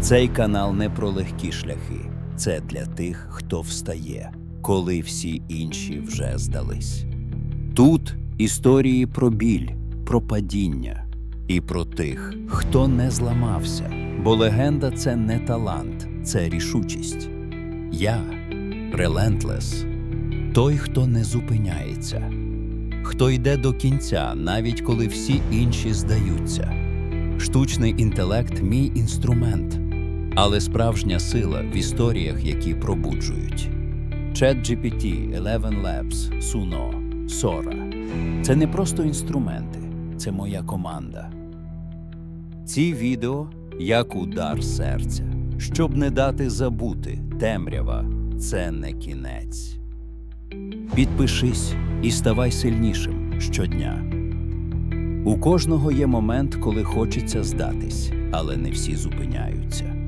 Цей канал не про легкі шляхи, це для тих, хто встає, коли всі інші вже здались. Тут історії про біль, про падіння і про тих, хто не зламався, бо легенда це не талант, це рішучість. Я Relentless – той, хто не зупиняється, хто йде до кінця, навіть коли всі інші здаються. Штучний інтелект мій інструмент, але справжня сила в історіях, які пробуджують. ChatGPT, Eleven Labs, Suno, Sora – це не просто інструменти, це моя команда. Ці відео як удар серця, щоб не дати забути, темрява це не кінець. Підпишись і ставай сильнішим щодня. У кожного є момент, коли хочеться здатись, але не всі зупиняються.